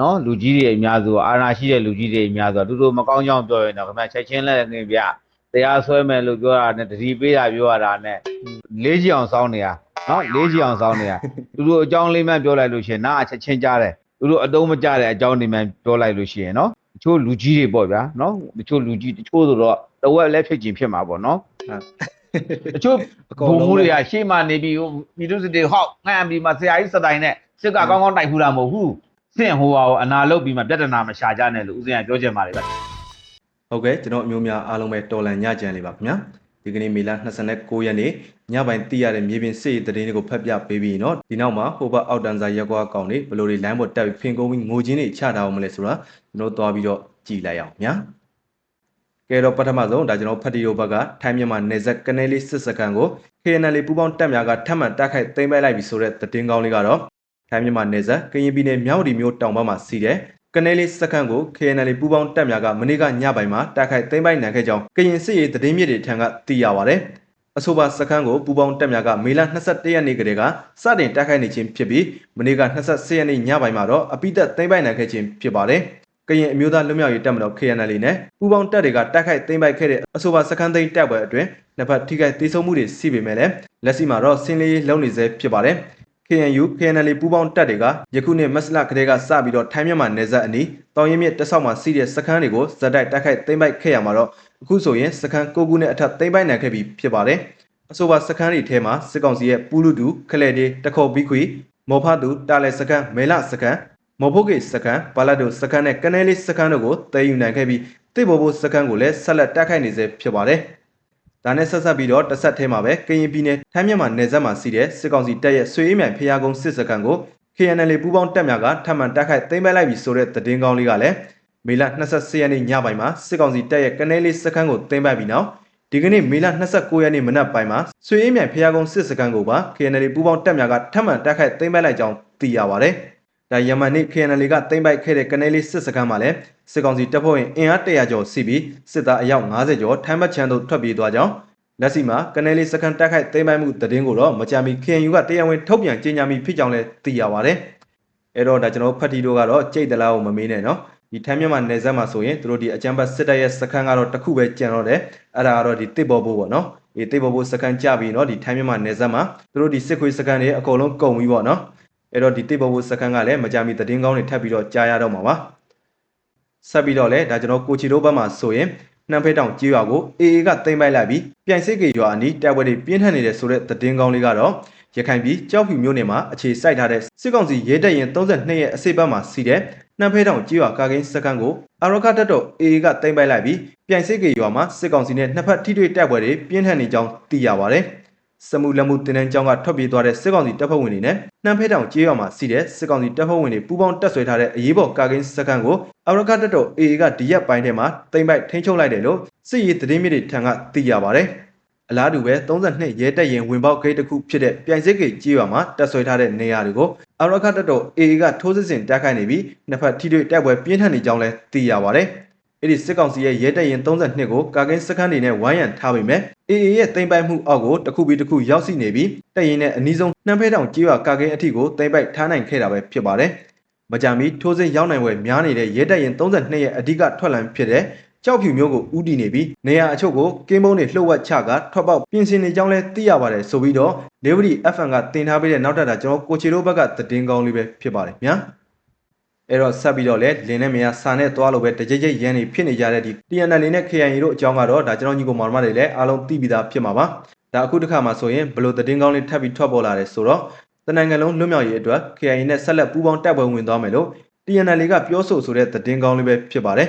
နော်လူကြီးတွေအများစုအာဏာရှိတဲ့လူကြီးတွေအများစုသူတို့မကောင်းကြောင်ပြောရင်တော့ခင်ဗျချက်ချင်းလက်ငင်ပြတရားဆွဲမယ်လို့ပြောတာနဲ့တတိပေးတာပြောရတာနဲ့လေးချီအောင်စောင်းနေတာနော်လေးချီအောင်စောင်းနေတာသူတို့အကြောင်းလေးမှပြောလိုက်လို့ရှိရင်နားအချက်ချင်းကြားတယ်သူတို့အတုံးမကြတဲ့အကြောင်းတွေမှပြောလိုက်လို့ရှိရင်နော်တချို့လူကြီးတွေပေါ့ဗျာနော်တချို့လူကြီးတချို့ဆိုတော့တဝက်လည်းဖြစ်ချင်းဖြစ်မှာပေါ့နော်တချို့ဘုံမှုတွေကရှေ့မှာနေပြီးဟိုပြည်သူစစ်တွေဟောက်ငှမ်းပြီးမှဆရာကြီးစတိုင်နဲ့စစ်ကကောင်းကောင်းတိုက်ဖူးတာမဟုတ်ဘူး စင့်ဟိုဟာကိုအနာလုတ်ပြီးမှပြဿနာမရှာကြနဲ့လို့ဦးစင်ကပြောချင်ပါတယ်ဗျဟုတ်ကဲ့ကျွန်တော်အမျိုးများအားလုံးပဲတော်လန်ညကြံလေးပါခင်ဗျာဒီကနေ့မေလ29ရက်နေ့ညပိုင်းသိရတဲ့မြေပြင်စစ်ရေးသတင်းတွေကိုဖတ်ပြပေးပြီးတော့ဒီနောက်မှာဟိုဘအောက်တန်စာရက်ကွာကောင်တွေဘယ်လိုတွေလိုင်းပေါ်တက်ပြီးဖင်ကုန်းပြီးငိုချင်းတွေချတာအောင်မလဲဆိုတာကျွန်တော်သွားပြီးတော့ကြည်လိုက်အောင်ညာကဲတော့ပထမဆုံးဒါကျွန်တော်ဖတ်တီရိုဘက်ကထိုင်းမြန်မာနယ်စပ်ကနေလေးစစ်စကန်ကို KNL ပူးပေါင်းတပ်များကထပ်မံတိုက်ခိုက်သိမ်းပိုက်လိုက်ပြီဆိုတဲ့သတင်းကောင်းလေးကတော့ ထိုင်းမြန်မာနေဆက်ကရင်ပြည်နယ်မြောက်ဒီမြို့တောင်ဘက်မှာစီးတဲ့ကနေလေးစကန်ကို KNL ပူပေါင်းတပ်များကမနေ့ကညပိုင်းမှာတိုက်ခိုက်သိမ်းပိုက်နိုင်ခဲ့ကြောင်းကရင်စစ်ရေးသတင်းမြစ်တွေထံကသိရပါဗျ။အဆိုပါစကန်ကိုပူပေါင်းတပ်များကမေလ22ရက်နေ့ကတည်းကစတင်တိုက်ခိုက်နေခြင်းဖြစ်ပြီးမနေ့က24ရက်နေ့ညပိုင်းမှာတော့အပိသက်သိမ်းပိုက်နိုင်ခဲ့ခြင်းဖြစ်ပါတယ်။ကရင်အမျိုးသားလွတ်မြောက်ရေးတပ်မတော် KNL နဲ့ပူပေါင်းတပ်တွေကတိုက်ခိုက်သိမ်းပိုက်ခဲ့တဲ့အဆိုပါစကန်သိမ်းတပ်ပွဲအတွင်းနှစ်ဖက်ထိခိုက်ဒေဆုံးမှုတွေရှိပေမဲ့လည်းလက်ရှိမှာတော့ဆင်းလေးလုံနေဆဲဖြစ်ပါတယ်။ KNU KNL ပူးပေါင်းတပ်တွေကယခုနှစ်မက်စလကလေးကစပြီးတော့ထိုင်းမြန်မာနယ်စပ်အနီးတောင်ရင်မြစ်တဆောက်မှာစီးတဲ့စခန်းတွေကိုဇက်တိုက်တိုက်ခိုက်သိမ်းပိုက်ခဲ့ရမှာတော့အခုဆိုရင်စခန်း9ခုနဲ့အထက်သိမ်းပိုက်နိုင်ခဲ့ပြီဖြစ်ပါတယ်။အဆိုပါစခန်းတွေထဲမှာစစ်ကောင်စီရဲ့ပူလူတူခလဲတေးတခေါ်ဘီခွေမော်ဖတူတာလဲစခန်းမဲလစခန်းမော်ဖို့ကေစခန်းဘာလတ်တို့စခန်းနဲ့ကနေလေးစခန်းတို့ကိုတည်ယူနိုင်ခဲ့ပြီးတိဘောဘိုစခန်းကိုလည်းဆက်လက်တိုက်ခိုက်နေစေဖြစ်ပါတယ်။ ဒါနဲ့ဆက်ဆက်ပြီးတော့တစ်ဆက်ထဲမှာပဲကရင်ပြည်နယ်ထိုင်းမြန်မာနယ်စပ်မှာစီးတဲ့စစ်ကောင်စီတပ်ရဲ့ဆွေအေးမြိုင်ဖျားကုန်းစစ်စခန်းကို KNL ပူးပေါင်းတပ်များကထပ်မံတိုက်ခိုက်သိမ်းပိုက်လိုက်ပြီဆိုတဲ့သတင်းကောင်းလေးကလည်းမေလ24ရက်နေ့ညပိုင်းမှာစစ်ကောင်စီတပ်ရဲ့ကနေလေးစခန်းကိုသိမ်းပိုက်ပြီးနောက်ဒီကနေ့မေလ29ရက်နေ့မနက်ပိုင်းမှာဆွေအေးမြိုင်ဖျားကုန်းစစ်စခန်းကိုပါ KNL ပူးပေါင်းတပ်များကထပ်မံတိုက်ခိုက်သိမ်းပိုက်လိုက်ကြောင်းသိရပါဗျ။ ဒါယမန်နေ့ KNL ကသိမ်းပိုက်ခဲ့တဲ့ကနေလေးစစ်စခန်းမှာလည်းစစ်ကောင်စီတပ်ဖွဲ့ဝင်အင်အား100ကျော်စီပြီးစစ်သားအယောက်90ကျော်ထိုင်းဘက်ချမ်းသို့ထွက်ပြေးသွားကြောင်းလက်ရှိမှာကနေလေးစခန်းတိုက်ခိုက်သိမ်းပိုက်မှုသတင်းကိုတော့မကြမီ KNU ကတရားဝင်ထုတ်ပြန်ကြေညာမိဖြစ်ကြောင်းလည်းသိရပါဗျ။အဲ့တော့ဒါကျွန်တော်ဖတ်တီတို့ကတော့ကြိတ်တလားကိုမမေးနဲ့နော်ဒီထိုင်းမြန်မာနယ်စပ်မှာဆိုရင်တို့ဒီအကြမ်းဖက်စစ်တပ်ရဲ့စခန်းကတော့တစ်ခုပဲကျန်တော့တယ်အဲ့ဒါကတော့ဒီတစ်ဘော်ဘိုးပေါ့နော်ဒီတစ်ဘော်ဘိုးစခန်းကြပြီးနော်ဒီထိုင်းမြန်မာနယ်စပ်မှာတို့ဒီစစ်ခွေးစခန်းတွေအကုန်လုံးကုန်ပြီပေါ့နော် အဲ့တော့ဒီတစ်ဘော်ဘိုးစခန်းကလည်းမကြမီသတင်းကောင်းတွေထပ်ပြီးတော့ကြားရတော့မှာပါဆက်ပြီးတော့လည်းဒါကျွန်တော်ကိုချီတို့ဘက်မှာဆိုရင်နှမ်းဖဲတောင်ကြေးရွာကို AA ကသိမ်းပိုက်လိုက်ပြီးပြိုင်စစ်ကေရွာအနီးတပ်ပွဲတွေပြင်းထန်နေတဲ့ဆိုတဲ့သတင်းကောင်းလေးကတော့ရခိုင်ပြည်ကြောက်ဖြူမြို့နယ်မှာအခြေစိုက်ထားတဲ့စစ်ကောင်စီရဲတပ်ရင်32ရဲ့အစိပ်ဘက်မှာစီတဲ့နှမ်းဖဲတောင်ကြေးရွာကာကင်းစခန်းကိုအာရခတ်တပ်တော် AA ကသိမ်းပိုက်လိုက်ပြီးပြိုင်စစ်ကေရွာမှာစစ်ကောင်စီနဲ့နှစ်ဖက်ထိတွေ့တပ်ပွဲတွေပြင်းထန်နေကြောင်းသိရပါတယ်။ စမှုလက်မှုတင်တန်းကျောင်းကထွက်ပြေးသွားတဲ့စစ်ကောင်စီတပ်ဖွဲ့ဝင်တွေနဲ့နှမ်းဖဲတောင်ကြေးရွာမှာစီတဲ့စစ်ကောင်စီတပ်ဖွဲ့ဝင်တွေပူးပေါင်းတပ်ဆွဲထားတဲ့အရေးပေါ်ကာကင်းစခန်းကိုအာရခတ်တပ်တော် AA ကဒီရက်ပိုင်းထဲမှာသိမ်းပိုက်ထိန်းချုပ်လိုက်တယ်လို့စစ်ရေးသတင်းမြစ်တွေထံကသိရပါတယ်။အလားတူပဲ32ရဲတပ်ရင်ဝင်ပေါက်ဂိတ်တစ်ခုဖြစ်တဲ့ပြိုင်စစ်ကေကြေးရွာမှာတပ်ဆွဲထားတဲ့နေရာတွေကိုအာရခတ်တပ်တော် AA ကထိုးစစ်ဆင်တိုက်ခိုက်နေပြီးနှစ်ဖက်ထိတွေ့တိုက်ပွဲပြင်းထန်နေကြောင်းလည်းသိရပါတယ်။ အဲ့ဒီစစ်ကောင်စီရဲ့ရဲတပ်ရင်32ကိုကာကင်းစခန်းတွေနဲ့ဝိုင်းရံထားပေမဲ့ AA ရဲ့တင်ပိုက်မှုအောက်ကိုတစ်ခုပြီးတစ်ခုရောက်ရှိနေပြီးတပ်ရင်နဲ့အနီးဆုံးနှမ်းဖဲတောင်ကြေးရွာကာကင်းအထိကိုတင်ပိုက်ထားနိုင်ခဲ့တာပဲဖြစ်ပါတယ်။မကြမီထိုးစစ်ရောက်နိုင်ွယ်များနေတဲ့ရဲတပ်ရင်32ရဲ့အဓိကထွက်လမ်းဖြစ်တဲ့ကြောက်ဖြူမျိုးကိုဥတီနေပြီးနေရာအချို့ကိုကင်းမုံတွေလှုပ်ဝက်ချကထွက်ပေါက်ပြင်ဆင်နေကြောင်းလဲသိရပါတယ်ဆိုပြီးတော့ Liberty FM ကတင်ထားပေးတဲ့နောက်ထပ်တာကျွန်တော်ကိုချီတို့ဘက်ကသတင်းကောင်းလေးပဲဖြစ်ပါတယ်ညာ အဲ့တော့ဆက်ပြီးတော့လဲလင်းနဲ့မရစာနဲ့သွားလို့ပဲတကြိတ်ကြိတ်ရန်နေဖြစ်နေကြတဲ့ဒီ TNL နဲ့ KIA တို့အကြောင်းကတော့ဒါကျွန်တော်ညီကိုမောင်မတွေလည်းအားလုံးသိပြီးသားဖြစ်မှာပါဒါအခုတစ်ခါမှဆိုရင်ဘလို့သတင်းကောင်းလေးထပ်ပြီးထွက်ပေါ်လာတယ်ဆိုတော့တနိုင်ငံလုံးလွတ်မြောက်ရေးအတွက် KIA နဲ့ဆက်လက်ပူးပေါင်းတပ်ပွဲဝင်သွားမယ်လို့ TNL ကပြောဆိုဆိုတဲ့သတင်းကောင်းလေးပဲဖြစ်ပါတယ်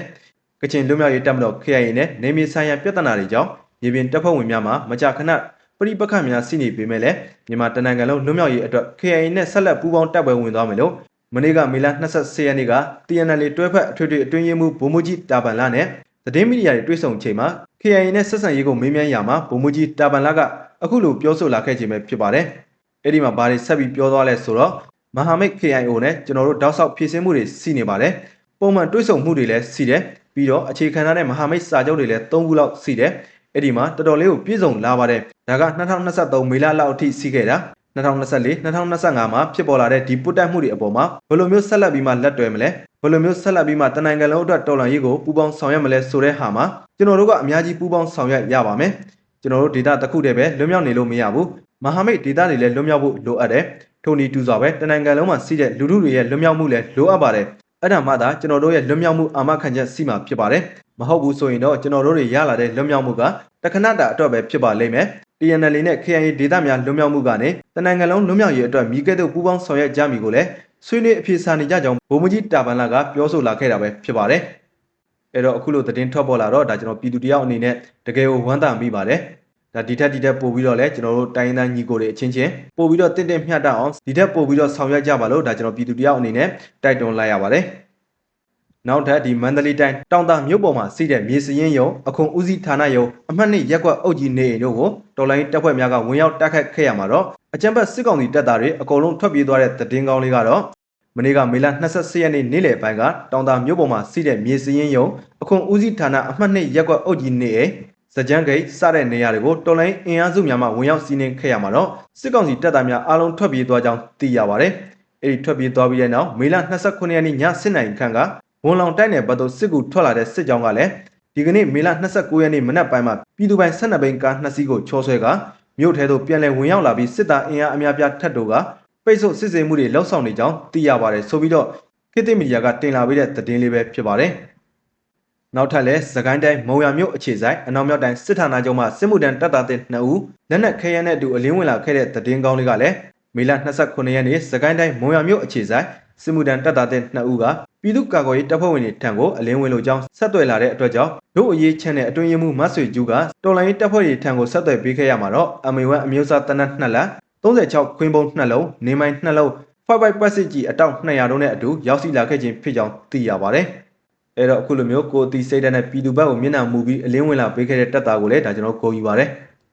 ကချင်လွတ်မြောက်ရေးတပ်မတော် KIA နဲ့နေမြေဆိုင်ရာပြဿနာတွေကြောင့်မြေပြင်တပ်ဖွဲ့ဝင်များမှာမကြာခဏပရိပခတ်များရှိနေပေမဲ့လည်းမြန်မာတနိုင်ငံလုံးလွတ်မြောက်ရေးအတွက် KIA နဲ့ဆက်လက်ပူးပေါင်းတပ်ပွဲဝင်သွားမယ်လို့ မနေ့ကမေလ24ရက်နေ့က TNL တွဲဖက်အထွေထွေအတွင်းရေးမှူးဗိုလ်မှူးကြီးတာပန်လာနဲ့သတင်းမီဒီယာတွေတွေ့ဆုံချိန်မှာ KIA နဲ့ဆက်ဆံရေးကိုမေးမြန်းရာမှာဗိုလ်မှူးကြီးတာပန်လာကအခုလိုပြောဆိုလာခဲ့ခြင်းပဲဖြစ်ပါတယ်။အဲ့ဒီမှာဘာတွေဆက်ပြီးပြောသွားလဲဆိုတော့မဟာမိတ် KIO နဲ့ကျွန်တော်တို့တောက်ဆောက်ဖြည့်ဆင်းမှုတွေရှိနေပါတယ်။ပုံမှန်တွေ့ဆုံမှုတွေလည်းရှိတယ်။ပြီးတော့အခြေခံထားတဲ့မဟာမိတ်စာချုပ်တွေလည်း၃ခုလောက်ရှိတယ်။အဲ့ဒီမှာတော်တော်လေးကိုပြည့်စုံလာပါတယ်။ဒါက2023မေလလောက်အထိရှိခဲ့တာ 2024 2025မှာဖြစ်ပေါ်လာတဲ့ဒီပုတ်တက်မှုတွေအပေါ်မှာဘယ်လိုမျိုးဆက်လက်ပြီးမှလက်တွဲမလဲဘယ်လိုမျိုးဆက်လက်ပြီးမှတနိုင်ငံလုံးအတွက်တော်လှန်ရေးကိုပူးပေါင်းဆောင်ရွက်မလဲဆိုတဲ့ဟာမှာကျွန်တော်တို့ကအများကြီးပူးပေါင်းဆောင်ရွက်ရပါမယ်ကျွန်တော်တို့ဒေတာတစ်ခုတည်းပဲလွတ်မြောက်နေလို့မရဘူးမဟာမိတ်ဒေတာတွေလည်းလွတ်မြောက်ဖို့လိုအပ်တယ်ထို့နည်းတူစွာပဲတနိုင်ငံလုံးမှာစီးတဲ့လူထုတွေရဲ့လွတ်မြောက်မှုလည်းလိုအပ်ပါတယ်အဲ့ဒါမှသာကျွန်တော်တို့ရဲ့လွတ်မြောက်မှုအာမခံချက်စီမှာဖြစ်ပါတယ်မဟုတ်ဘူးဆိုရင်တော့ကျွန်တော်တို့တွေရလာတဲ့လွတ်မြောက်မှုကတခဏတာအတွက်ပဲဖြစ်ပါလိမ့်မယ် TNL နဲ့ KIA ဒေသများလွတ်မြောက်မှုကနေတနိုင်ငံလုံးလွတ်မြောက်ရေးအတွက်မိကဲ့သို့ပူးပေါင်းဆောင်ရွက်ကြမည်ကိုလည်းဆွေးနွေးအပြေစာနေကြကြောင်းဗိုလ်မှူးကြီးတာပန်လာကပြောဆိုလာခဲ့တာပဲဖြစ်ပါတယ်။အဲ့တော့အခုလိုသတင်းထွက်ပေါ်လာတော့ဒါကျွန်တော်ပြည်သူတယောက်အနေနဲ့တကယ်ကိုဝမ်းသာမိပါတယ်။ဒါဒီထက်ဒီထက်ပို့ပြီးတော့လည်းကျွန်တော်တို့တိုင်းရင်းသားညီကိုတွေအချင်းချင်းပို့ပြီးတော့တင့်တင့်မျှတအောင်ဒီထက်ပို့ပြီးတော့ဆောင်ရွက်ကြပါလို့ဒါကျွန်တော်ပြည်သူတယောက်အနေနဲ့တိုက်တွန်းလိုက်ရပါတယ်။ နောက်ထပ်ဒီမန္တလေးတိုင်းတောင်တာမြို့ပေါ်မှာစီးတဲ့မြေစရင်ယုံအခုံဦးစီးဌာနယုံအမှတ်နှစ်ရက်ကွက်အုပ်ကြီးနေအိမ်တို့ကိုတော်လိုင်းတပ်ဖွဲ့များကဝင်ရောက်တိုက်ခတ်ခဲ့ရမှာတော့အကြံဖက်စစ်ကောင်စီတပ်သားတွေအကုန်လုံးထွက်ပြေးသွားတဲ့သတင်းကောင်းလေးကတော့မနေ့ကမေလ24ရက်နေ့နေ့လယ်ပိုင်းကတောင်တာမြို့ပေါ်မှာစီးတဲ့မြေစရင်ယုံအခုံဦးစီးဌာနအမှတ်နှစ်ရက်ကွက်အုပ်ကြီးနေအိမ်စကြမ်းဂိတ်စတဲ့နေရာတွေကိုတော်လိုင်းအင်အားစုများမှဝင်ရောက်စီးနင်းခဲ့ရမှာတော့စစ်ကောင်စီတပ်သားများအားလုံးထွက်ပြေးသွားကြောင်းသိရပါတယ်။အဲဒီထွက်ပြေးသွားပြီးတဲ့နောက်မေလ29ရက်နေ့ည7:00နာရီခန့်က ဝန်လောင်တိုက်နယ်ဘက်သို့စစ်ကူထွက်လာတဲ့စစ်ကြောင်းကလည်းဒီကနေ့မေလ29ရက်နေ့မနက်ပိုင်းမှာပြည်သူပိုင်12ဘိန်းကား2စီးကိုချောဆွဲကမြို့ထဲသို့ပြန်လည်ဝင်ရောက်လာပြီးစစ်သားအင်အားအများပြားထပ်တိုကပိတ်ဆို့စစ်ဆေးမှုတွေလှုပ်ဆောင်နေကြောင်းသိရပါတယ်ဆိုပြီးတော့ခေတ်သစ်မီဒီယာကတင်လာပေးတဲ့သတင်းလေးပဲဖြစ်ပါတယ်နောက်ထပ်လည်းသခိုင်းတိုင်းမုံရမြို့အခြေဆိုင်အနောက်မြောက်တိုင်းစစ်ဌာနချုပ်မှစစ်မှုထမ်းတပ်သားတဲ့2ဦးလက်နက်ခဲယမ်းနဲ့အတူအလင်းဝင်လာခဲ့တဲ့သတင်းကောင်းလေးကလည်းမေလ29ရက်နေ့သခိုင်းတိုင်းမုံရမြို့အခြေဆိုင် စစ်မှုထမ်းတပ်သားတဲ့2ဦးကပြည်သူ့ကာကွယ်ရေးတပ်ဖွဲ့ဝင်တွေထံကိုအလင်းဝင်လိုကြောင်းဆက်သွယ်လာတဲ့အတွက်ကြောင့်တို့အရေးချမ်းတဲ့အတွင်းရေးမှူးမတ်ဆွေကျူးကတော်လိုင်းရေးတပ်ဖွဲ့တွေထံကိုဆက်သွယ်ပေးခဲ့ရမှာတော့ MA1 အမျိုးသားတနက်2လက်36ခွင်းပုံ2လုံးနေမိုင်း2လုံး5 5ပတ်စစ်ကြီးအတောက်200တုံးနဲ့အတူရောက်ရှိလာခဲ့ခြင်းဖြစ်ကြောင်းသိရပါတယ်။အဲတော့အခုလိုမျိုးကိုအတီစိတ်ဓာတ်နဲ့ပြည်သူဘက်ကိုမျက်နှာမူပြီးအလင်းဝင်လာပေးခဲ့တဲ့တပ်သားကိုလည်းဒါကျွန်တော်ဂုဏ်ယူပါတယ်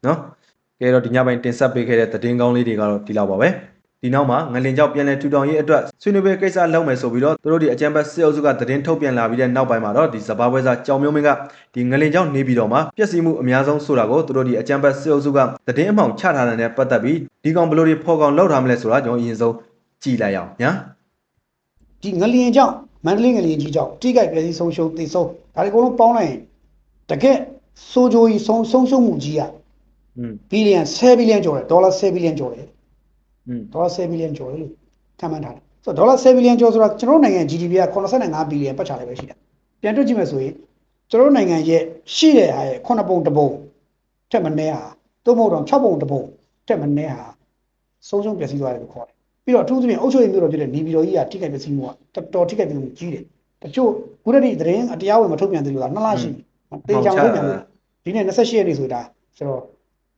နော်။ကဲတော့ဒီညပိုင်းတင်ဆက်ပေးခဲ့တဲ့သတင်းကောင်းလေးတွေကတော့ဒီလောက်ပါပဲ။ ဒီနောက်မှာငလင်ကြောင့်ပြန်လည်ထူထောင်ရေးအတွက်ဆွေးနွေးပွဲကိစ္စလုပ်မယ်ဆိုပြီးတော့သူတို့ဒီအကြံဘတ်စစ်အုပ်စုကသတင်းထုတ်ပြန်လာပြီးတဲ့နောက်ပိုင်းမှာတော့ဒီစဘာပွဲစားကြောင်မျိုးမင်းကဒီငလင်ကြောင့်နေပြီးတော့မှပြက်စီးမှုအများဆုံးဆိုတာကိုသူတို့ဒီအကြံဘတ်စစ်အုပ်စုကသတင်းအမှောင်ချထားတဲ့နဲ့ပတ်သက်ပြီးဒီကောင်ဘလို့တွေဖော်ကောင်လောက်ထားမလဲဆိုတာကျွန်တော်အရင်ဆုံးကြည့်လိုက်အောင်ညာဒီငလင်ကြောင့်မန္တလေးငလင်ကြီးကြောင့်တိကြိုက်ပြည့်စည်ဆုံးရှုံးသိဆုံးဒါတွေအကုန်လုံးပေါင်းလိုက်ရင်တကယ်စိုးကြိုးကြီးဆုံးဆုံးရှုံးမှုကြီးอ่ะဘီလီယံ10ဘီလီယံကျော်တယ်ဒေါ်လာ10ဘီလီယံကျော်တယ် ဒေါ်လာ10ဘီလီယံကျော်တယ်လို့ခန့်မှန်းထားတယ်ဆိုတော့ဒေါ်လာ10ဘီလီယံကျော်ဆိုတာကျွန်တော်တို့နိုင်ငံ GDP က85ဘီလီယံပတ်ချာတယ်ပဲရှိတာပြန်တွက်ကြည့်မယ်ဆိုရင်ကျွန်တော်တို့နိုင်ငံရဲ့ရှိတဲ့ဟာရဲ့9ပုံတစ်ပုံထက်မနည်းဟာသို့မဟုတ်တော့6ပုံတစ်ပုံထက်မနည်းဟာဆုံးရှုံးပျက်စီးသွားတယ်လို့ခေါ်တယ်ပြီးတော့အထူးသဖြင့်အုပ်ချုပ်ရေးမျိုးတော်ဖြစ်တဲ့နေပြည်တော်ကြီးကထိခိုက်ပျက်စီးမှုကတော်တော်ထိခိုက်ပျက်စီးမှုကြီးတယ်တချို့ခုတည်းကသတင်းအတရားဝင်မထုတ်ပြန်သေးလို့က2လရှိပြီတေချောင်ထုတ်ပြန်လို့ဒီနေ့28ရက်နေ့ဆိုတာဆိုတော့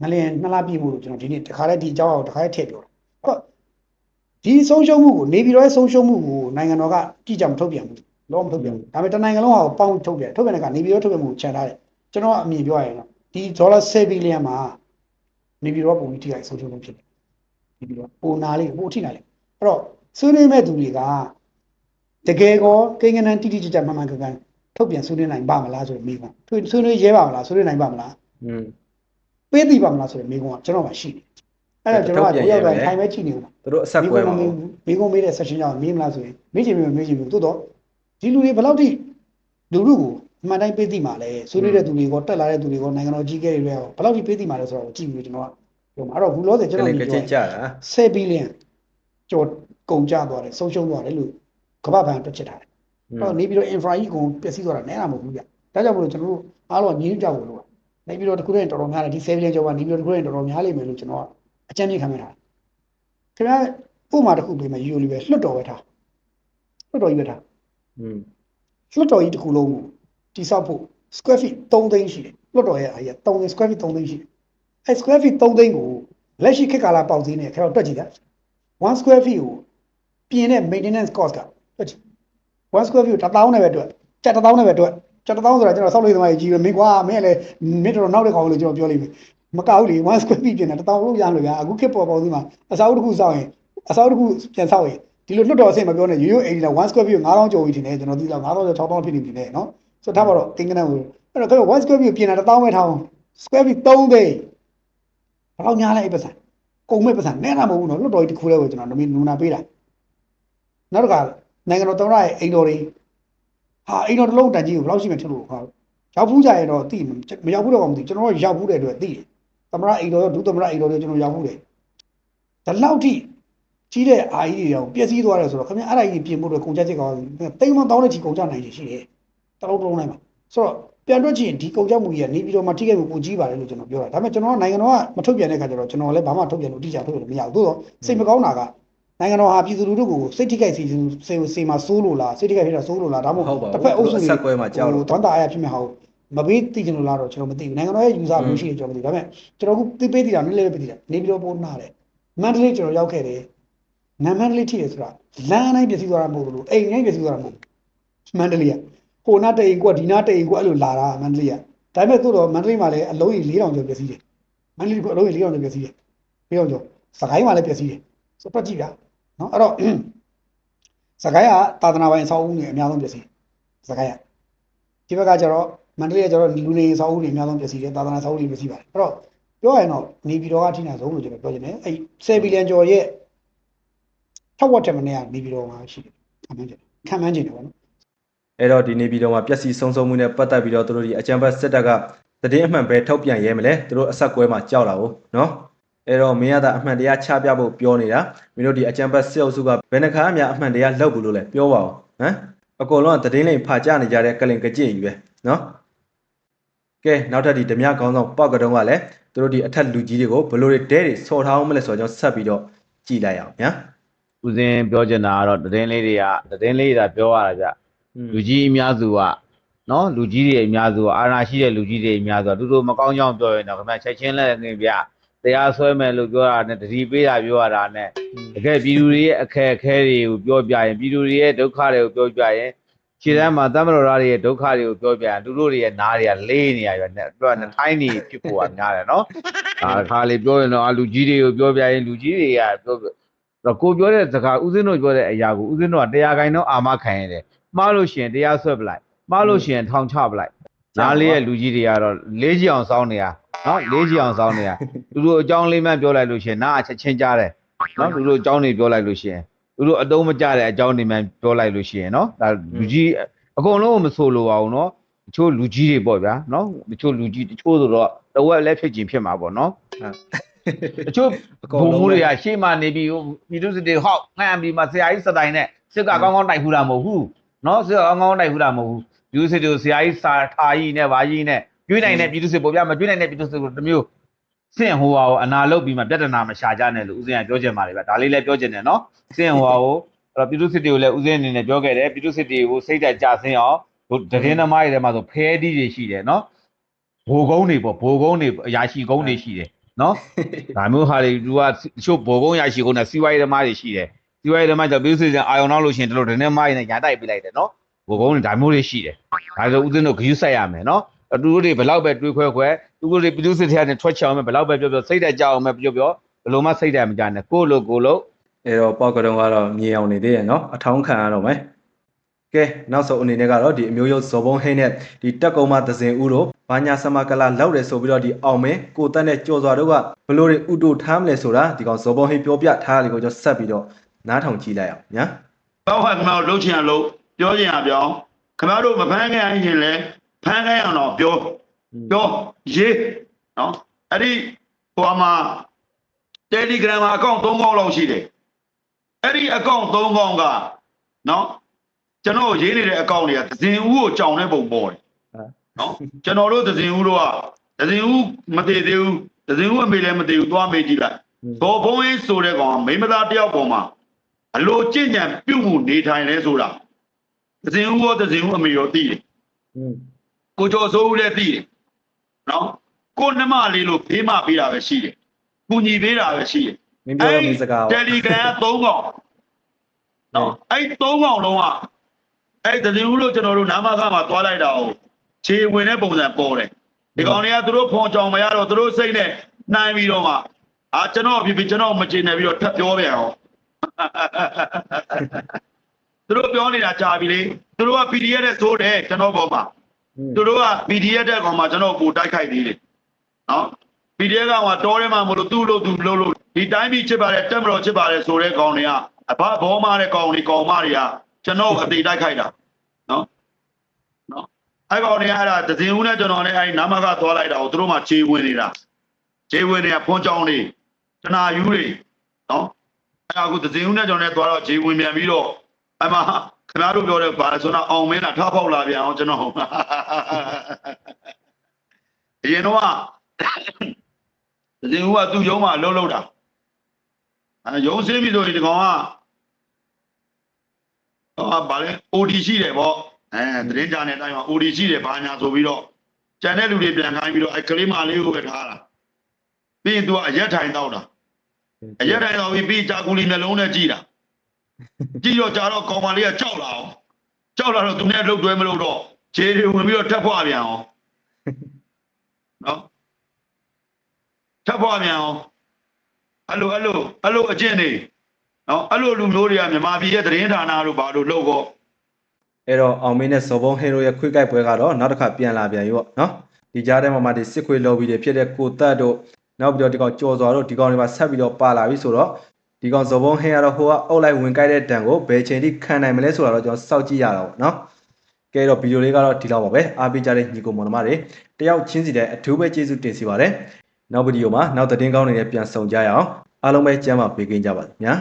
ငလျင်2လပြည့်မှုလို့ကျွန်တော်ဒီနေ့တခါလဲဒီအကြောင်းအရာကိုတခါလဲထည့်ပြောတာဟု တ်ဒီဆုံးရှုံးမှုကိုနေပြည်တော်ရဲ့ဆုံးရှုံးမှုကိုနိုင်ငံတော်ကကြည့်ကြမထုတ်ပြန်ဘူးလောမထုတ်ပြန်ဘူးဒါပေမဲ့တနိုင်ငံလုံးဟာပေါင်းထုတ်ပြန်ထုတ်ပြန်တဲ့ကနေပြည်တော်ထုတ်ပြန်မှုကိုခြံထားတယ်ကျွန်တော်အမြင်ပြောရရင်တော့ဒီဒေါ်လာ7ဘီလီယံမှာနေပြည်တော်ပုံကြီးထိခိုက်ဆုံးရှုံးမှုဖြစ်တယ်နေပြည်တော်ပိုနာလေးပိုအထိနာလေးအဲ့တော့ဆွေးနွေးမဲ့သူတွေကတကယ်ကောကိန်းဂဏန်းတိတိကျကျမှန်မှန်ကန်ကန်ထုတ်ပြန်ဆွေးနွေးနိုင်ပါမလားဆိုတဲ့မိကွန်းဆွေးနွေးရဲပါမလားဆွေးနွေးနိုင်ပါမလားอืมပေးသိပါမလားဆိုတဲ့မိကွန်းကကျွန်တော်မှရှိတယ် အဲ့ဒါကျွန်တော်ကကိုရောက်တိုင်းထိုင်ပဲကြည့်နေဦးသူတို့အဆက်ကွဲပါဘူးမိကုံးမေးတဲ့ session ကြောင့်မေးမလားဆိုရင်မေးချင်မေးမမေးချင်ဘူးတိုးတော့ဒီလူတွေဘယ်လောက်ထိလူလူကိုအမှန်တိုင်းပေးသိမှာလဲဆွေးနွေးတဲ့သူတွေကတက်လာတဲ့သူတွေကနိုင်ငံတော်ကြီးကဲတွေရောဘယ်လောက်ထိပေးသိမှာလဲဆိုတော့ကြည့်ပြီးကျွန်တော်ကပြောမှာအဲ့တော့ဘူးလို့ဆိုကျွန်ကတော်လေးဒီကပြောချင်းကြတာ10ဘီလီယံကျော်ကုန်ကျသွားတယ်ဆုံးရှုံးသွားတယ်လို့ကမ္ဘာ့ဘဏ်တွက်ချက်ထားတယ်အဲ့တော့နေပြီးတော့ infra ကြီးကုန်ပျက်စီးသွားတာနည်းတာမဟုတ်ဘူးဗျဒါကြောင့်မို့လို့ကျွန်တော်တို့အားလုံးကညင်းကြဖို့လို့နေပြီးတော့တခုတည်းတော်တော်များတယ်ဒီ10ဘီလီယံကျော်ကနေပြီးတော့တခုတည်းတော်တော်များလိမ့်မယ်လို့ကျွန်တော်က အကြံပြုခံမိတာခင်ဗျားဥပမာတစ်ခုပေးမယ်ယူလိုပဲလွတ်တော်ပဲထားလွတ်တော်ကြီးပဲထားอืมလွတ်တော်ကြီးတစ်ခုလုံးကိုတိဆောက်ဖို့ square feet 3သိန်းရှိတယ်လွတ်တော်ရဲ့အရာ3သိန်း square feet 3သိန်းရှိတယ်အဲ square feet 3သိန်းကိုလက်ရှိခေတ်ကာလပေါက်ဈေးနဲ့ခင်ဗျားတို့တွက်ကြည့်တာ1 square feet ကိုပြင်တဲ့ maintenance cost ကတွက်ကြည့်1 square feet ကို1000နဲ့ပဲတွက်ကျပ်1000နဲ့ပဲတွက်ကျပ်1000ဆိုတာကျွန်တော်ဆောက်လို့သမားကြီးကြီးပဲမင်းကွာမင်းလည်းမင်းတော်နောက်တဲ့ကောင်လို့ကျွန်တော်ပြောလိမ့်မယ် မကောက်လေ1 square feet ပြင်တယ်1000လို့ရလို့ဗျာအခုခေတ်ပေါ်ပေါက်ဈေးမှာအစားအုပ်တစ်ခုစောက်ရင်အစားအုပ်တစ်ခုပြန်ဆောက်ရင်ဒီလိုလွတ်တော်အဆင့်မပြောနဲ့ရိုးရိုးအိမ်ကြီးလား1 square feet ကို9000ကျော်ပြီထင်တယ်ကျွန်တော်သိလား9000ကျော်6000ဖြစ်နေပြီလေနော်ဆိုတော့ထားပါတော့ကိန်းကနန်းကိုအဲ့တော့1 square feet ကိုပြင်တာ1000ပဲထားအောင် square feet 3သိန်းဘယ်လောက်ညားလဲအဲ့ပတ်စံကုန်မဲ့ပတ်စံနဲ့တာမဟုတ်ဘူးနော်လွတ်တော်ကြီးတစ်ခုတည်းကိုကျွန်တော်နမီနူနာပေးတာနောက်တစ်ခါနိုင်ငံတော်သမ္မတရဲ့အိမ်တော်တွေဟာအိမ်တော်တစ်လုံးတန်ကြီးကိုဘယ်လောက်ရှိမှထင်လို့ဟာရောက်ဘူးကြရင်တော့သိမရောက်ဘူးတော့မသိကျွန်တော်တို့ရောက်ဘူးတဲ့အတွက်သိတယ် သမ္မတအိမ်တော်ရောဒုသမ္မတအိမ်တော်တွေကျွန်တော်ရောက်ဘူးတယ်ဒါလောက်ထိကြီးတဲ့အာကြီးတွေတော့ပျက်စီးသွားတယ်ဆိုတော့ခင်ဗျအဲ့ဒါကြီးပြင်ဖို့အတွက်ကုန်ကြချက်ကတိမ်မတောင်းတဲ့ချီကုန်ကြနိုင်ရှိတယ်တလုံးတလုံးလိုက်မှာဆိုတော့ပြန်တွက်ကြည့်ရင်ဒီကုန်ကြမှုကြီးကနေပြီးတော့မှထိခိုက်မှုပိုကြီးပါတယ်လို့ကျွန်တော်ပြောတာဒါပေမဲ့ကျွန်တော်နိုင်ငံတော်ကမထုတ်ပြန်တဲ့ခါကျတော့ကျွန်တော်လည်းဘာမှထုတ်ပြန်လို့အတိအကျထုတ်လို့မရဘူးသို့တော့စိတ်မကောင်းတာကနိုင်ငံတော်ဟာပြည်သူလူထုကိုစိတ်ထိခိုက်စီစေစေမှာစိုးလို့လားစိတ်ထိခိုက်ဖြစ်တာစိုးလို့လားဒါမှမဟုတ်တစ်ဖက်အုပ်စုတွေဆက်ကွဲမှာကြောက်လို့တန်တာအရဖြစ်မဲ့ဟာကို မပေးသိကြလို့လားတော့ကျွန်တော်မသိဘူးနိုင်ငံတော်ရဲ့ user လို့ရှိရင်ကျွန်တော်မသိဘူးဒါပေမဲ့ကျွန်တော်ကသိပေးတည်တာနည်းလေးပဲပေးတည်တာနေပြီးတော့ပို့နာတယ်မန္တလေးကျွန်တော်ရောက်ခဲ့တယ်နမ်မန္တလေးထိတယ်ဆိုတာလမ်းတိုင်းပြည့်စည်သွားတာမဟုတ်ဘူးအိမ်တိုင်းပြည့်စည်သွားတာမဟုတ်ဘူးမန္တလေးကဟိုနာတအိမ်ကွက်ဒီနာတအိမ်ကွက်အဲ့လိုလာတာမန္တလေးကဒါပေမဲ့သို့တော့မန္တလေးမှာလည်းအလုံးကြီး4000ကျော်ပြည့်စည်တယ်မန္တလေးကအလုံးကြီး4000ကျော်ပြည့်စည်တယ်4000ကျော်စကိုင်းမှာလည်းပြည့်စည်တယ်ဆိုတော့ကြည့်ဗျာနော်အဲ့တော့စကိုင်းကသာသနာပိုင်ဆောက်ဦးနေအများဆုံးပြည့်စည်စကိုင်းကဒီဘက်ကကျတော့ မန္တလေးကကျတော့လူနေဆောက်ဦးတွေအများဆုံးပျက်စီးတယ်သာသနာဆောက်ဦးတွေပျက်စီးပါတယ်အဲ့တော့ပြောရရင်တော့နေပြည်တော်ကထိနေဆုံးလို့ကျွန်တော်ပြောချင်တယ်အဲ့10ဘီလီယံကျော်ရဲ့ထောက်ဝက်တယ်မနေ့ကနေပြည်တော်မှာရှိတယ်ခံမှန်းချင်ခံမှန်းချင်တယ်ပေါ့နော်အဲ့တော့ဒီနေပြည်တော်မှာပျက်စီးဆုံးရှုံးမှုနဲ့ပတ်သက်ပြီးတော့သူတို့ဒီအကြံဖတ်စစ်တပ်ကသတင်းအမှန်ပဲထုတ်ပြန်ရဲမလဲသူတို့အဆက်ကွဲမှာကြောက်တာကိုနော်အဲ့တော့မင်းရတာအမှန်တရားချပြဖို့ပြောနေတာမင်းတို့ဒီအကြံဖတ်စစ်အုပ်စုကဘယ်နှခါမှအမှန်တရားလောက်ဘူးလို့လဲပြောပါဦးဟမ်အကုန်လုံးကသတင်းလိမ်ဖာကြနေကြတဲ့ကလင်ကကြည့်ကြီးပဲနော် ကဲနောက်ထပ်ဒီဓမြခေါင်းဆောင်ပောက်ကတုံးကလည်းသူတို့ဒီအထက်လူကြီးတွေကိုဘလို့တွေတဲတွေဆော်ထားအောင်မလဲဆိုတော့ကျွန်တော်ဆက်ပြီးတော့ကြည်လိုက်အောင်ညာဦးစင်းပြောချင်တာကတော့သတင်းလေးတွေကသတင်းလေးတွေကပြောရတာဗျလူကြီးအများစုကနော်လူကြီးတွေအများစုကအာဏာရှိတဲ့လူကြီးတွေအများစုကသူတို့မကောင်းကြောင်ပြောရင်တော့ခင်ဗျချက်ချင်းလက်ငင်ဗျတရားဆွဲမယ်လို့ပြောတာနဲ့တတိပေးတာပြောရတာနဲ့တကယ်ပြည်သူတွေရဲ့အခက်အခဲတွေကိုပြောပြရင်ပြည်သူတွေရဲ့ဒုက္ခတွေကိုပြောပြရင် ခြေတန်းမှာတမတော်သားတွေရဲ့ဒုက္ခတွေကိုပြောပြရင်သူတို့တွေရဲ့နားတွေကလေးနေရရွယ်နဲ့သူကနှစ်ထိုင်းနေဖြစ်ပေါ်ကများတယ်နော်ဒါခါလေပြောရင်တော့အာလူကြီးတွေကိုပြောပြရင်လူကြီးတွေကပြောပြတော့ကိုပြောတဲ့စကားဦးစင်းတို့ပြောတဲ့အရာကိုဦးစင်းတို့ကတရားခိုင်တော့အာမခံရတယ်မှားလို့ရှိရင်တရားဆွဲပလိုက်မှားလို့ရှိရင်ထောင်ချပလိုက်နားလေးရဲ့လူကြီးတွေကတော့လေးကြီးအောင်စောင်းနေတာနော်လေးကြီးအောင်စောင်းနေတာသူတို့အကြောင်းလေးမှပြောလိုက်လို့ရှိရင်နားအချက်ချင်းကြားတယ်နော်သူတို့အကြောင်းတွေပြောလိုက်လို့ရှိရင် သူတို့အတုံးမကြတဲ့အကြောင်းတွေမှပြောလိုက်လို့ရှိရင်နော်ဒါလူကြီးအကုန်လုံးကိုမဆိုလိုပါဘူးနော်တချို့လူကြီးတွေပေါ့ဗျာနော်တချို့လူကြီးတချို့ဆိုတော့တဝက်လည်းဖြစ်ခြင်းဖြစ်မှာပေါ့နော်တချို့အကုန်ဘုံလုံးမှုပဲတွေကရှေ့မှာနေပြီးဟိုပြည်သူစစ်တွေဟောက်ငှမ်းပြီးမှဆရာကြီးစတိုင်နဲ့စစ်ကကောင်းကောင်းတိုက်ဖူးတာမဟုတ်ဘူးနော်စစ်ကကောင်းကောင်းတိုက်ဖူးတာမဟုတ်ဘူးပြည်သူစစ်တွေဆရာကြီးစာထားကြီးနဲ့ဗာကြီးနဲ့ကျွေးနိုင်တဲ့ပြည်သူစစ်ပေါ်ပြမကျွေးနိုင်တဲ့ပြည်သူစစ်ကိုတစ်မျိုး စင့်ဟိုဟာကိုအနာလုတ်ပြီးမှပြဿနာမရှာကြနဲ့လို့ဦးစင်းကပြောချင်ပါတယ်ဗျဒါလေးလည်းပြောချင်တယ်နော်စင့်ဟိုဟာကိုအဲ့တော့ပြည်သူစစ်တွေကိုလည်းဦးစင်းအနေနဲ့ပြောခဲ့တယ်ပြည်သူစစ်တွေကိုစိတ်သက်ကြဆင်းအောင်ဟိုတရင်သမားတွေထဲမှာဆိုဖဲတီးတွေရှိတယ်နော်ဘိုလ်ကုန်းတွေပေါ့ဘိုလ်ကုန်းတွေအရာရှိကုန်းတွေရှိတယ်နော်ဒါမျိုးဟာတွေသူကတချို့ဘောကုန်းရရှိကုန်တဲ့စီးပွားရေးသမားတွေရှိတယ်စီးပွားရေးသမားကြောင့်ပြည်သူစစ်အာယုံနောက်လို့ရှိရင်တို့ဒနေမိုင်းနဲ့ညာတိုက်ပြလိုက်တယ်နော်ဘောကုန်းတွေဒါမျိုးတွေရှိတယ်ဒါဆိုဦးဇင်းတို့ဂရုစိုက်ရမယ်နော် အတူတူတွေဘယ်လောက်ပဲတွေးခွဲခွဲသူတို့တွေပြည်သူစစ်ထဲကနေထွက်ချအောင်ပဲဘယ်လောက်ပဲပြောပြောစိတ်တက်ကြအောင်ပဲပြောပြောဘယ်လိုမှစိတ်တက်မကြနဲ့ကိုယ့်လိုကိုယ်လိုအဲ့တော့ပောက်ကတုံးကတော့မြေအောင်နေသေးရဲ့နော်အထောင်းခံရတော့မယ်ကဲနောက်ဆုံးအနေနဲ့ကတော့ဒီအမျိုးရုပ်ဇော်ဘုံဟိန်းနဲ့ဒီတက်ကုံမသဇင်ဦးတို့ဘာညာဆမကလာလောက်တယ်ဆိုပြီးတော့ဒီအောင်မင်းကိုတက်နဲ့ကြော်စွာတို့ကဘလို့တွေဥတုထားမလဲဆိုတာဒီကောင်ဇော်ဘုံဟိန်းပြောပြထားတယ်ကိုကျွန်တော်ဆက်ပြီးတော့နားထောင်ကြည့်လိုက်အောင်ညာဘောက်ဟတ်ခမောက်လှုပ်ချင်ရလို့ပြောချင်ရပြောင်းခမောက်တို့မဖမ်းခိုင်းရင်လည်း ဖမ်းခိုင်းအောင်တော့ပြောပြောရေးနော်အဲ့ဒီဟိုမှာ Telegram မှာအကောင့်3ကောင်းလောက်ရှိတယ်အဲ့ဒီအကောင့်3ကောင်းကနော်ကျွန်တော်ရေးနေတဲ့အကောင့်တွေကသဇင်ဦးကိုကြောင်တဲ့ပုံပေါ်တယ်နော်ကျွန်တော်တို့သဇင်ဦးတို့ကသဇင်ဦးမတည်သေးဘူးသဇင်ဦးအမေလည်းမတည်ဘူးသွားမေးကြည့်လိုက်ဘောဘုံရေးဆိုတဲ့ကောင်ကမိန်းမသားတယောက်ပေါ်မှာအလိုကြင့်ကြံပြုတ်မှုနေထိုင်လဲဆိုတာသဇင်ဦးရောသဇင်ဦးအမေရောသိတယ်อืม ကိုကျော်စိုးဦးလည်းသိတယ်နော်ကိုနှမလေးလို့ဖေးမပေးတာပဲရှိတယ်ကူညီပေးတာပဲရှိတယ်မင်းပြောရမယ့်စကားတယ်လီဂရမ်3កောင်နော်အဲ့3កောင်လုံးကအဲ့သဇင်ဦးလို့ကျွန်တော်တို့နာမခမှာသွားလိုက်တာကိုခြေဝင်တဲ့ပုံစံပေါ်တယ်ဒီကောင်တွေကသူတို့ဖုံကြောင်မရတော့သူတို့စိတ်နဲ့နှိုင်းပြီးတော့မှအာကျွန်တော်ဖြစ်ဖြစ်ကျွန်တော်မချင်နေပြီးတော့ထပ်ပြောပြန်အောင်သူတို့ပြောနေတာကြာပြီလေသူတို့က PDF နဲ့သိုးတယ်ကျွန်တော်ပေါ်မှာ သူတို့က PDF တဲ့ကောင်မှာကျွန်တော်ကိုတိုက်ခိုက်သေးတယ်နော် PDF ကဟိုတောထဲမှာမလို့သူ့လို့သူလို့လို့ဒီတိုင်းပြည်ချစ်ပါတယ်တက်မတော်ချစ်ပါတယ်ဆိုတဲ့ကောင်တွေကအဘဘောမတဲ့ကောင်တွေကောင်မတွေကကျွန်တော်အသေးတိုက်ခိုက်တာနော်နော်အဲ့ကောင်တွေကအဲ့ဒါသတင်ဦးနဲ့ကျွန်တော်နဲ့အဲ့ဒီနာမကသွားလိုက်တာကိုသူတို့မှခြေဝင်နေတာခြေဝင်နေတာဖွန်းချောင်းတွေတနာယူတွေနော်အဲ့ဒါအခုသတင်ဦးနဲ့ကျွန်တော်နဲ့သွားတော့ခြေဝင်ပြန်ပြီးတော့အမ ခင်ဗျားတို့ပြောတဲ့ဘာလဲဆိုတော့အောင်မင်းလားထားပေါက်လာပြန်အောင်ကျွန်တော်အရင်တော့သတင်ဦးကသူ့ရုံးမှာလှုပ်လှုပ်တာအဲရုံးစင်းပြီဆိုရင်ဒီကောင်ကဟောဗာလဲ OD ရှိတယ်ဗောအဲသတင်းကြတဲ့အတိုင်းမှာ OD ရှိတယ်ဘာညာဆိုပြီးတော့ကျန်တဲ့လူတွေပြန်ခိုင်းပြီးတော့အဲကလေးမလေးကိုပဲထားတာပြီးရင် तू ကအရက်ထိုင်တော့တာအရက်ထိုင်တော့ပြီးပြီးကြာကူလီနှလုံးနဲ့ကြည်တာ ကြည်တော့ကြာတော့ကောင်မလေးကကြောက်လာအောင်ကြောက်လာတော့သူနဲ့လှုပ်တွဲမလို့တော့ခြေတွေဝင်ပြီးတော့ထက်ဖွာပြန်အောင်နော်ထပ်ဖွာပြန်အောင်အဲ့လိုအဲ့လိုအဲ့လိုအကျင့်တွေနော်အဲ့လိုလူမျိုးတွေကမြန်မာပြည်ရဲ့သတင်းဌာနတို့ဘာလို့လုပ်တော့အဲ့တော့အောင်မင်းနဲ့ဇော်ဘုံဟီရိုရဲ့ခွေးကိုက်ပွဲကတော့နောက်တစ်ခါပြန်လာပြန်ပြီပေါ့နော်ဒီကြားထဲမှာမှဒီစစ်ခွေးလော်ဘီတွေဖြစ်တဲ့ကိုတက်တို့နောက်ပြီးတော့ဒီကောင်ကြော်စွာတို့ဒီကောင်တွေမှာဆက်ပြီးတော့ပါလာပြီဆိုတော့ ဒီကောင်ဇော်ဘုံဟင်းကတော့ဟိုကအုပ်လိုက်ဝင်ကိုက်တဲ့တန်ကိုဘယ်ချိန်ထိခံနိုင်မလဲဆိုတာတော့ကျွန်တော်စောင့်ကြည့်ရတာပေါ့နော်ကဲတော့ဗီဒီယိုလေးကတော့ဒီလောက်ပါပဲအားပေးကြတဲ့ညီကိုမောင်နှမတွေတယောက်ချင်းစီတဲ့အထူးပဲကျေးဇူးတင်စီပါတယ်နောက်ဗီဒီယိုမှာနောက်သတင်းကောင်းတွေနဲ့ပြန်ဆောင်ကြရအောင်အားလုံးပဲကျမ်းပါပေးကင်းကြပါစေခင်ဗျာ